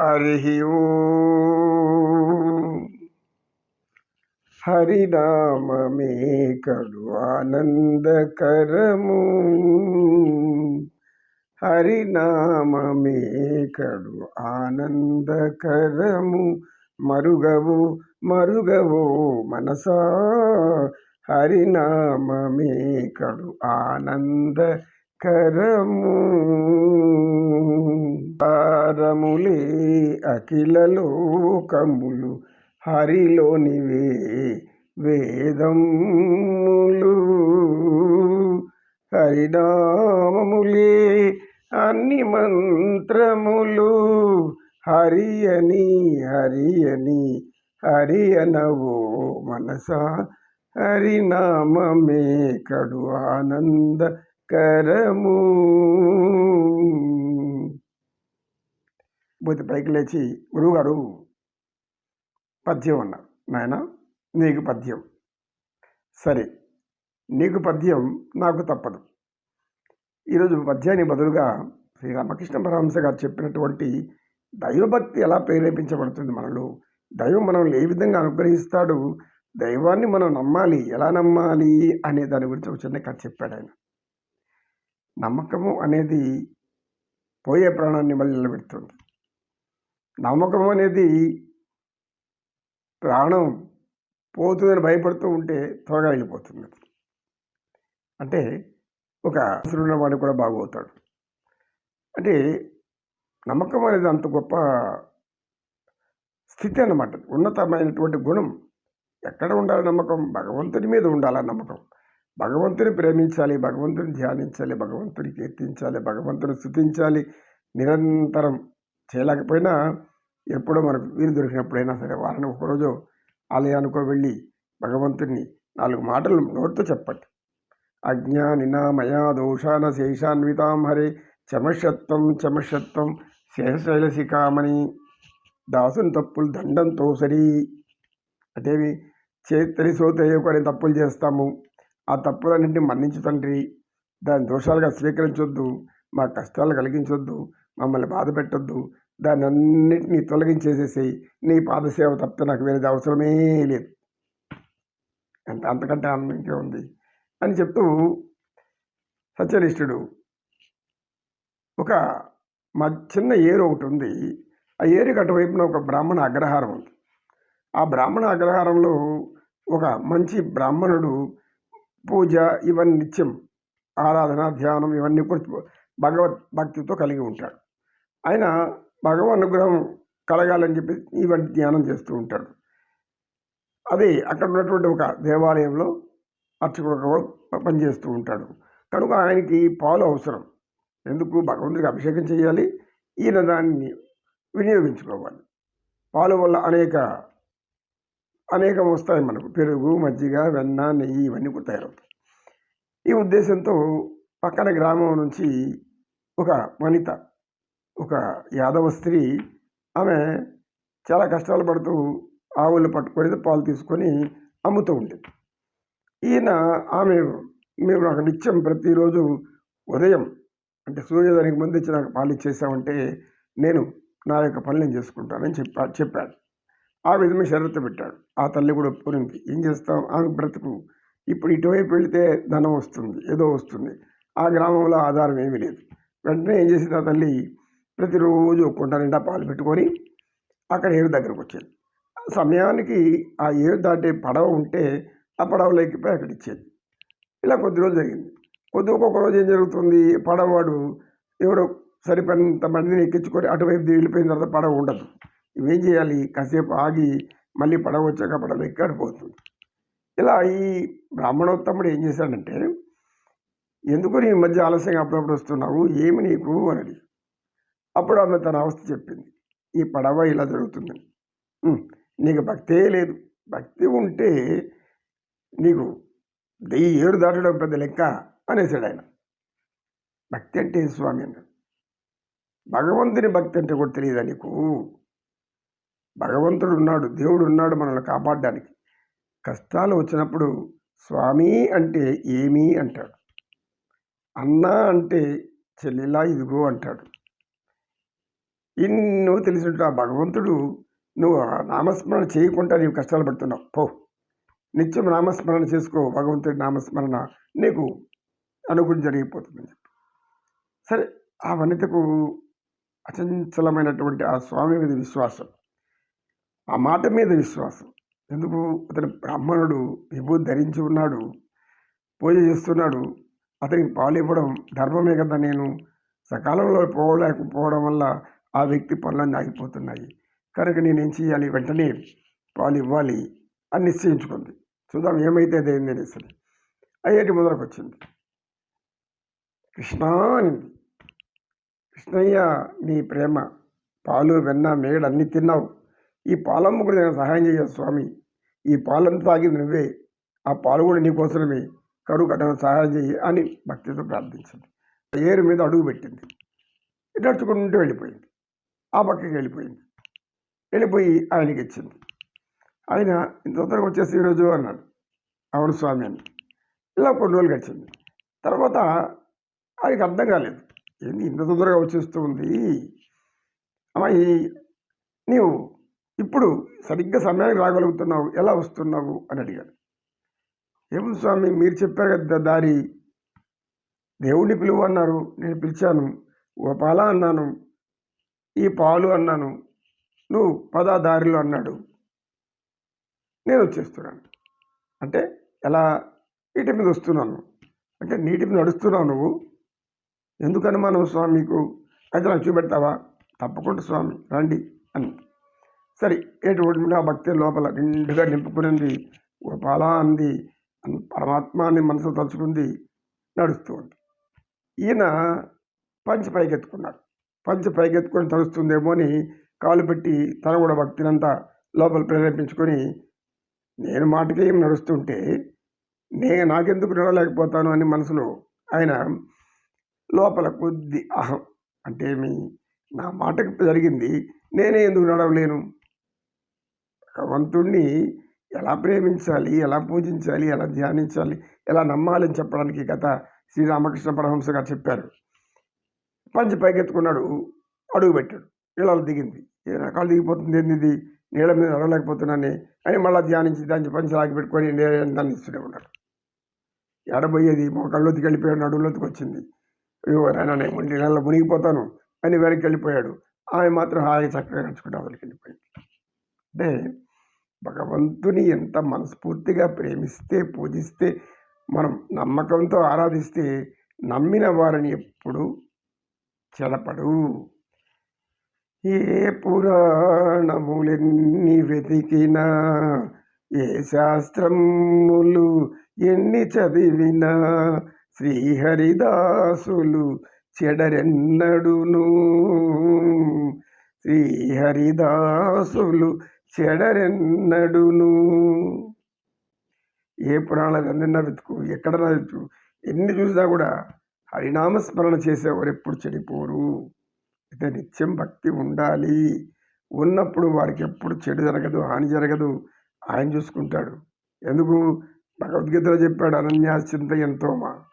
హరి హరినామే కడు ఆనందకరము. హరినామే కడు ఆనందకరము. మరుగవు మరుగవు మనసా. హరినామే కడు కరము పారములే అఖిల లోకములు హరిలోనివే వేదములు హరినామములే అన్ని మంత్రములు హరియని హరియని హరియనవో మనసా హరినామమే కడు ఆనంద కరము పోతే పైకి లేచి గురువుగారు పద్యం అన్నారు నాయన నీకు పద్యం. సరే నీకు పద్యం నాకు తప్పదు. ఈరోజు పద్యానికి బదులుగా శ్రీ రామకృష్ణ పరహంస గారు చెప్పినటువంటి దైవభక్తి ఎలా ప్రేరేపించబడుతుంది మనలో? దైవం మనల్ని ఏ విధంగా అనుగ్రహిస్తాడు? దైవాన్ని మనం నమ్మాలి ఎలా నమ్మాలి అనే దాని గురించి ఒక చిన్న కథ చెప్పాడు ఆయన. నమ్మకము అనేది పోయే ప్రాణాన్ని మళ్ళీ నిలబెడుతుంది. నమ్మకం అనేది ప్రాణం పోతుందని భయపడుతూ ఉంటే త్వరగా వెళ్ళిపోతుంది. అంటే ఒక అసలు వాడు కూడా బాగవుతాడు. అంటే నమ్మకం అనేది అంత గొప్ప స్థితి అన్నమాట. ఉన్నతమైనటువంటి గుణం. ఎక్కడ ఉండాలి నమ్మకం? భగవంతుని మీద ఉండాలి నమ్మకం? భగవంతుని ప్రేమించాలి భగవంతుని ధ్యానించాలి భగవంతుని కీర్తించాలి భగవంతుని స్థుతించాలి నిరంతరం చేయలేకపోయినా ఎప్పుడో మనకు వీలు దొరికినప్పుడైనా సరే వారిని ఒకరోజు ఆలయానికో వెళ్ళి భగవంతుని నాలుగు మాటలు నోటితో చెప్పండి. అజ్ఞానినా మయా దోషాన శేషాన్వితాం హరే చమశత్వం చమశత్వం శేషశైలసికామని దాసుని తప్పులు దండంతో సరి అదేవి చేతరి సోతయ్యకొని తప్పులు చేస్తాము. ఆ తప్పులన్నింటినీ మన్నించు తండ్రి. దాని దోషాలుగా స్వీకరించొద్దు. మా కష్టాలు కలిగించొద్దు. మమ్మల్ని బాధ పెట్టొద్దు దాన్ని అన్నింటినీ తొలగించేసేసేయి. నీ పాదసేవ తప్పితే నాకు వేరేది అవసరమే లేదు. అంత అంతకంటే ఆనందం ఇంకే ఉంది. అని చెప్తూ సత్యనిష్ఠుడు ఒక మా చిన్న ఏరు ఒకటి ఉంది. ఆ ఏరుకి అటువైపున ఒక బ్రాహ్మణ అగ్రహారం ఉంది. ఆ బ్రాహ్మణ అగ్రహారంలో ఒక మంచి బ్రాహ్మణుడు పూజ ఇవన్నీ నిత్యం ఆరాధన ధ్యానం ఇవన్నీ కూడా భగవత్ భక్తితో కలిగి ఉంటాడు. ఆయన భగవ అనుగ్రహం కలగాలని చెప్పి ఇవన్నీ ధ్యానం చేస్తూ ఉంటాడు. అది అక్కడ ఉన్నటువంటి ఒక దేవాలయంలో అర్చకుడు పనిచేస్తూ ఉంటాడు. కనుక ఆయనకి పాలు అవసరం. ఎందుకు? భగవంతుడికి అభిషేకం చేయాలి. ఈయన దాన్ని వినియోగించుకోవాలి. పాలు వల్ల అనేక అనేకం వస్తాయి మనకు. పెరుగు మజ్జిగ వెన్న నెయ్యి ఇవన్నీ కూడా తయారవుతాయి. ఈ ఉద్దేశంతో పక్కన గ్రామం నుంచి ఒక వనిత ఒక యాదవ స్త్రీ ఆమె చాలా కష్టాలు పడుతూ ఆవులు పట్టుకొని పాలు తీసుకొని అమ్ముతూ ఉండేది. ఈయన ఆమె మేము నాకు నిత్యం ప్రతిరోజు ఉదయం అంటే సూర్యోదయానికి ముందు ఇచ్చి నాకు పాలు ఇచ్చేసామంటే నేను నా యొక్క పని నేను చేసుకుంటానని చెప్పా చెప్పాడు. ఆ విధంగా షరతు పెట్టాడు. ఆ తల్లి కూడా ఒప్పుకునింది ఏం చేస్తాం? ఆమె బ్రతుకు. ఇప్పుడు ఇటువైపు వెళితే ధనం వస్తుంది ఏదో వస్తుంది. ఆ గ్రామంలో ఆధారం ఏమీ లేదు. వెంటనే ఏం చేసింది ఆ తల్లి? ప్రతిరోజు కుంట నిండా పాలు పెట్టుకొని అక్కడ ఏరు దగ్గరకు వచ్చేది. సమయానికి ఆ ఏరు దాటే పడవ ఉంటే ఆ పడవలో ఎక్కిపోయి అక్కడ ఇచ్చేది. ఇలా కొద్ది రోజు జరిగింది. కొద్ది ఒక్కొక్క రోజు ఏం జరుగుతుంది? పడవవాడు ఎవరో సరిపడినంత మందిని ఎక్కించుకొని అటువైపు వెళ్ళిపోయిన తర్వాత పడవ ఉండదు. ఇవేం చేయాలి? కాసేపు ఆగి మళ్ళీ పడవ వచ్చాక పడవ ఎక్కాడు పోతుంది. ఇలా ఈ బ్రాహ్మణోత్తముడు ఏం చేశాడంటే ఎందుకు నీ మధ్య ఆలస్యంగా అప్పుడప్పుడు వస్తున్నావు? ఏమి నీకు? అని అడిగి అప్పుడు ఆమె తన అవస్థ చెప్పింది. ఈ పడవ ఇలా జరుగుతుందని నీకు భక్తే లేదు. భక్తి ఉంటే నీకు దెయ్యి ఏరు దాటడం పెద్ద లెక్క అనేసాడు ఆయన. భక్తి అంటే స్వామి? అన్నాడు. భగవంతుని భక్తి అంటే కూడా తెలియదా నీకు? భగవంతుడు ఉన్నాడు దేవుడు ఉన్నాడు మనల్ని కాపాడడానికి. కష్టాలు వచ్చినప్పుడు స్వామి అంటే ఏమీ అంటాడు. అన్నా అంటే చెల్లిలా ఇదిగో అంటాడు. ఇన్నో తెలిసినట్టు ఆ భగవంతుడు నువ్వు ఆ నామస్మరణ చేయకుండా నీవు కష్టాలు పడుతున్నావు. పో. నిత్యం నామస్మరణ చేసుకో. భగవంతుడి నామస్మరణ నీకు అనుగుణం జరిగిపోతుందని చెప్పి. సరే ఆ వనితకు అచంచలమైనటువంటి ఆ స్వామి మీద విశ్వాసం. ఆ మాట మీద విశ్వాసం. ఎందుకు? అతను బ్రాహ్మణుడు విభూ ధరించి ఉన్నాడు పూజ చేస్తున్నాడు అతనికి పాలు ఇవ్వడం ధర్మమే కదా నేను. సకాలంలో పోలేకపోవడం వల్ల ఆ వ్యక్తి పనులన్నీ ఆగిపోతున్నాయి. కనుక నేనేం చేయాలి? వెంటనే పాలు ఇవ్వాలి అని నిశ్చయించుకుంది. చూద్దాం ఏమైతే అదేంది అనేసి అయ్యేటి మొదలకు వచ్చింది కృష్ణ అనింది. కృష్ణయ్య నీ ప్రేమ పాలు వెన్న మేగడ అన్నీ తిన్నావు. ఈ పాలమ్మ కూడా నేను సహాయం చేయ స్వామి. ఈ పాలంతా తాగింది నువ్వే. ఆ పాలు కూడా నీకోసమే కరువు కట్టడం సహాయం చేయి అని భక్తితో ప్రార్థించింది. ఏరు మీద అడుగు పెట్టింది. నడుచుకుంటూ వెళ్ళిపోయింది. ఆ పక్కకి వెళ్ళిపోయింది. వెళ్ళిపోయి ఆయనకి ఇచ్చింది. ఆయన ఇంత తొందరగా వచ్చేసి ఈరోజు అన్నాడు. అవును స్వామి అని. ఇలా కొన్ని రోజులు గడిచింది. తర్వాత ఆయనకి అర్థం కాలేదు. ఏంది ఇంత తొందరగా వచ్చేస్తూ ఉంది? అమ్మాయి నీవు ఇప్పుడు సరిగ్గా సమయానికి రాగలుగుతున్నావు ఎలా వస్తున్నావు అని అడిగాడు. ఏముంది స్వామి మీరు చెప్పారు కదా దారి. దేవుడిని పిలువు అన్నారు. నేను పిలిచాను. ఓ పాల అన్నాను. ఈ పాలు అన్నాను. నువ్వు పదా దారిలో అన్నాడు. నేను వచ్చేస్తున్నాను. అంటే ఎలా? నీటి మీద వస్తున్నాను. అంటే నీటి మీద నడుస్తున్నావు నువ్వు. ఎందుకు అనుమానం స్వామికు అయితే నాకు చూపెడతావా? తప్పకుండా స్వామి రండి అని. సరే ఎటువంటి ఆ భక్తి లోపల నిండుగా నింపుకునింది గోపాల అంది అని పరమాత్మాన్ని మనసు తలుచుకుంది నడుస్తూ ఉంది. ఈయన పంచి పైకెత్తుకున్నాడు. పంచి పైకెత్తుకొని తడుస్తుందేమో అని కాలు పెట్టి తన కూడా భక్తినంతా లోపల ప్రేరేపించుకొని నేను మాటకి ఏం నడుస్తుంటే నేను నాకెందుకు నడవలేకపోతాను అని మనసులో ఆయన లోపల కొద్ది అహం అంటే నా మాటకి జరిగింది నేనే ఎందుకు నడవలేను? భగవంతుణ్ణి ఎలా ప్రేమించాలి ఎలా పూజించాలి ఎలా ధ్యానించాలి ఎలా నమ్మాలని చెప్పడానికి గత శ్రీరామకృష్ణ పరహంస గారు చెప్పారు. పంచి పైకెత్తుకున్నాడు అడుగు పెట్టాడు. నీళ్ళలో దిగింది. ఏ రకాలు దిగిపోతుంది ఏంది నీళ్ళ మీద నడవలేకపోతున్నానే. అని మళ్ళీ ధ్యానించి దాన్ని పంచి లాగి పెట్టుకొని దాన్ని ఇస్తూనే ఉన్నాడు. ఎడబోయేది మోకాళ్ళలోకి వెళ్ళిపోయాడు నడువులోకి వచ్చింది. అయ్యో నాయన నేను నీళ్ళలో మునిగిపోతాను. అని వెనక్కి వెళ్ళిపోయాడు. ఆమె మాత్రం హాయిగా చక్కగా నడుచుకుంటూ వెళ్ళిపోయింది. అంటే భగవంతుని ఎంత మనస్ఫూర్తిగా ప్రేమిస్తే పూజిస్తే మనం నమ్మకంతో ఆరాధిస్తే నమ్మిన వారిని ఎప్పుడు చెడపడు. ఏ పురాణములెన్ని వెతికినా ఏ శాస్త్రములు ఎన్ని చదివినా శ్రీహరిదాసులు చెడరెన్నడును. శ్రీహరిదాసులు చెడరెన్నడును? ఏ పురాణాలు ఎందన్నా వెతుకు? ఎక్కడన్నా వెతుకు? ఎన్ని చూసినా కూడా హరినామస్మరణ చేసేవారు ఎప్పుడు చెడిపోరు. అయితే నిత్యం భక్తి ఉండాలి. ఉన్నప్పుడు వారికి ఎప్పుడు చెడు జరగదు హాని జరగదు. ఆయన చూసుకుంటాడు. ఎందుకు? భగవద్గీతలో చెప్పాడు అనన్యాశ్చింత ఎంతోమా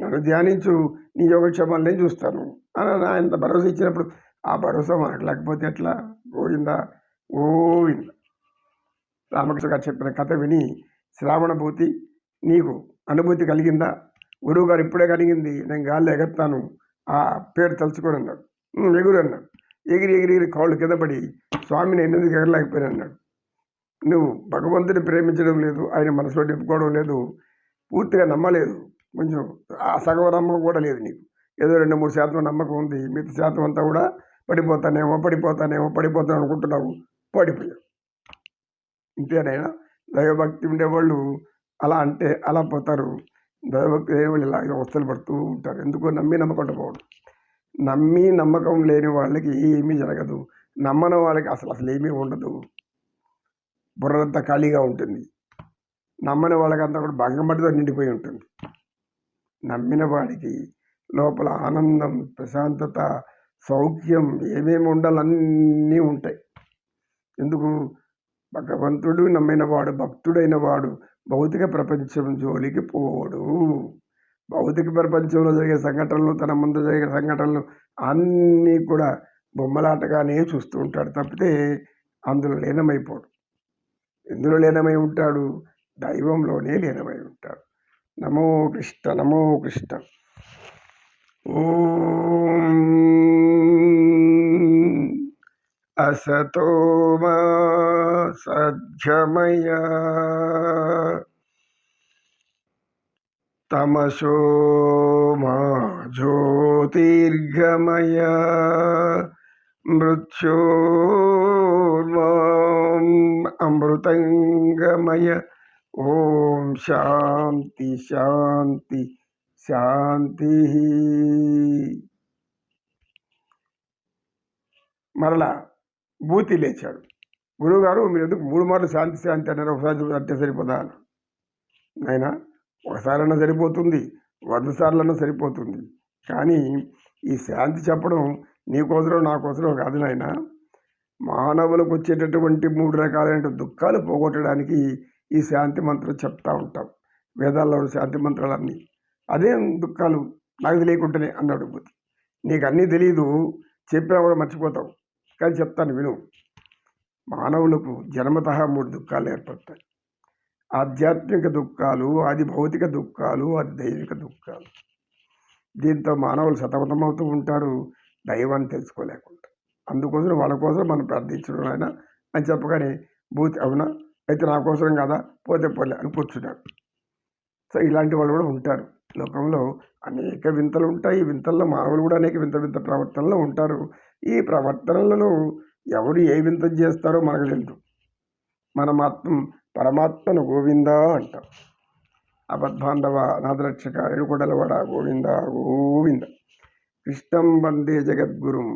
నన్ను ధ్యానించు నీ యోగక్షేమాలు నేను చూస్తాను. అని ఆయన భరోసా ఇచ్చినప్పుడు ఆ భరోసా మనకు లేకపోతే ఎట్లా? గోవిందా? ఓవింద రామకృష్ణ గారు చెప్పిన కథ విని శ్రావణభూతి నీకు అనుభూతి కలిగిందా? గురువు గారు ఇప్పుడే కలిగింది. నేను గాల్లో ఎగత్తాను ఆ పేరు తలుచుకొని అన్నాడు. ఎగురు అన్నాడు. ఎగిరి ఎగిరి ఎగిరి కాళ్ళు కింద పడి స్వామిని ఎందుకు ఎగరలేకపోయాను అన్నాడు. నువ్వు భగవంతుని ప్రేమించడం లేదు. ఆయన మనసులో నింపుకోవడం లేదు. పూర్తిగా నమ్మలేదు. కొంచెం ఆ సగం నమ్మకం కూడా లేదు నీకు. ఏదో రెండు మూడు శాతం నమ్మకం ఉంది. మిగతా శాతం అంతా కూడా పడిపోతానేమో పడిపోతానేమో పడిపోతాను అనుకుంటున్నావు. పడిపోయారు. ఇంతేనైనా దైవభక్తి ఉండేవాళ్ళు అలా అంటే అలా పోతారు. దైవభక్తి లేని వాళ్ళు ఇలా అవస్థలు పడుతూ ఉంటారు. ఎందుకో నమ్మి నమ్మకుండా పోవడం నమ్మి నమ్మకం లేని వాళ్ళకి ఏమీ జరగదు. నమ్మని వాళ్ళకి అసలు అసలు ఏమీ ఉండదు. బుర్రంతా ఖాళీగా ఉంటుంది. నమ్మని వాళ్ళకంతా కూడా భంగమటితో నిండిపోయి ఉంటుంది. నమ్మిన వాడికి లోపల ఆనందం ప్రశాంతత సౌఖ్యం ఏమేమి ఉండాలన్నీ ఉంటాయి. ఎందుకు? భగవంతుడు నమ్మిన వాడు భక్తుడైన వాడు భౌతిక ప్రపంచం జోలికి పోడు. భౌతిక ప్రపంచంలో జరిగే సంఘటనలు తన ముందు జరిగే సంఘటనలు అన్నీ కూడా బొమ్మలాటగానే చూస్తూ ఉంటాడు తప్పితే అందులో లీనమైపోడు. ఎందులో లీనమై ఉంటాడు? దైవంలోనే లీనమై ఉంటాడు. నమో కృష్ణ నమో కృష్ణ. ఓం असतो मा सद्गमय तमसो मा ज्योतिर्गमय मृत्योर्माम् अमृतङ्गमय ॐ शान्ति शान्ति శాంతి మరలా బూతి లేచాడు. గురువుగారు మీరు ఎందుకు మూడు మార్లు శాంతి శాంతి అన్నారు. ఒకసారి అంటే సరిపోదా? నాయన ఒకసారన్నా సరిపోతుంది వంద సార్లన్నా సరిపోతుంది. కానీ ఈ శాంతి చెప్పడం నీకోసరం నాకోసరం కాదు నాయన. మానవులకు వచ్చేటటువంటి మూడు రకాలైన దుఃఖాలు పోగొట్టడానికి ఈ శాంతి మంత్రం చెప్తా ఉంటాం. వేదాల్లో శాంతి మంత్రాలన్నీ. అదేం దుఃఖాలు నాకు తెలియకుండానే అన్నాడు బుద్ధి. నీకు అన్నీ తెలియదు చెప్పినా కూడా మర్చిపోతావు. కానీ చెప్తాను విను. మానవులకు జన్మత మూడు దుఃఖాలు ఏర్పడతాయి. ఆధ్యాత్మిక దుఃఖాలు అది భౌతిక దుఃఖాలు అది దైవిక దుఃఖాలు. దీంతో మానవులు సతమతమవుతూ ఉంటారు. దైవాన్ని తెలుసుకోలేకుండా అందుకోసం వాళ్ళ కోసం మనం ప్రార్థించడం ఆయన అని చెప్పగానే భూతి అవునా? అయితే నా కోసం కదా? పోతే పోలే అని కూర్చున్నాడు సో ఇలాంటి వాళ్ళు కూడా ఉంటారు. లోకంలో అనేక వింతలు ఉంటాయి. ఈ వింతల్లో మానవులు కూడా అనేక వింత వింత ప్రవర్తనలో ఉంటారు. ఈ ప్రవర్తనలలో ఎవరు ఏ వింత చేస్తారో మనకు తెలియదు మన మాత్రం పరమాత్మను గోవింద అంటాం. అబద్ధాంధవ అనాథరక్షక ఏడుకొడలవాడ గోవింద గోవింద. కృష్ణం వందే జగద్గురుం.